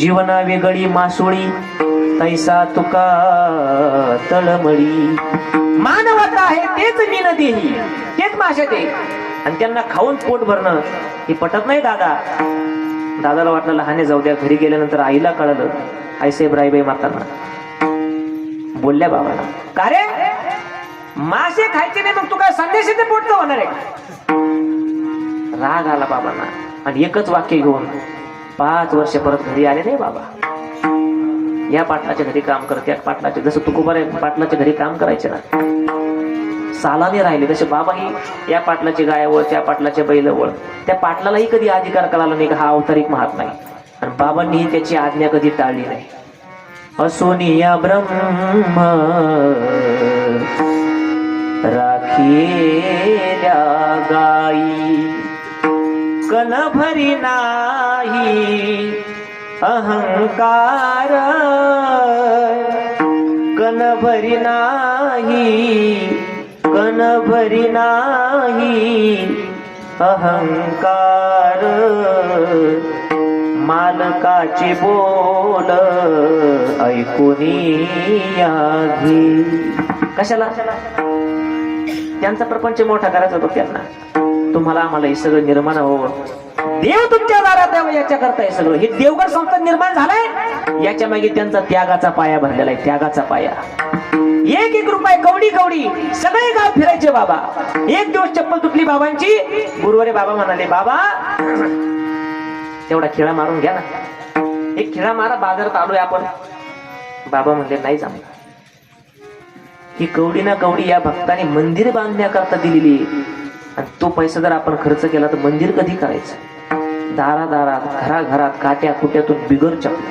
जीवना वेगळी मासोळी तैसा तुका तळमळी. मानवता आहे तेच मी देही तेच मासे ते आणि त्यांना खाऊन पोट भरणं हे पटत नाही दादा. दादाला वाटलं लहाने जाऊ द्या घरी गेल्यानंतर आईला कळलं. आईसाहेब राईबाई माताना बोलल्या बाबाला का रे? मासे खायचे नाही मग तू काय संदेश येते पोटचं होणार आहे? राग आला बाबांना. आणि एकच वाक्य घेऊन पाच वर्ष परत घरी आले नाही बाबा. या पाटलाच्या घरी काम करत त्या पाटलाचे जसं तुकोबार पाटलाच्या घरी काम करायचे ना. सालाने राहिले तसे बाबाही या पाटलाची गायावळ त्या पाटलाच्या बैलवळ त्या पाटलालाही कधी अधिकार कळाला नाही का हा अवतारिक महात्मा नाही आणि बाबांनीही त्याची आज्ञा कधी टाळली नाही. असोनिया ब्रह्म राखी गाई कन भरी नाही अहंकार कन भरी नाही कन भरी नाही अहंकार मालकाची बोल ऐकूनी या घे कशाला? त्यांचा प्रपंच मोठा करायचा होता त्यांना. तुम्हाला आम्हाला हे सगळं निर्माण हवं. देव तुमच्या दारात यावं याच्या करता हे सगळं. हे देवगड संस्था निर्माण झालंय. याच्या मागे त्यांचा त्यागाचा पाया भरलेला आहे. त्यागाचा पाया. एक एक रुपये कवडी कवडी. सगळे गाव फिरायचे बाबा. एक दिवस चप्पल तुटली बाबांची. गुरुवारी बाबा म्हणाले बाबा तेवढा खिळा मारून घ्या ना. एक खिळा मारा बाजारात आलोय आपण. बाबा म्हणले नाही जमला ही कवडी ना कवडी या भक्ताने मंदिर बांधण्याकरता दिलेली आहे. आणि तो पैसा जर आपण खर्च केला तर मंदिर कधी करायचं? दारा दारात घरा घरात काट्या कुट्यातून बिगर चपल्याचे.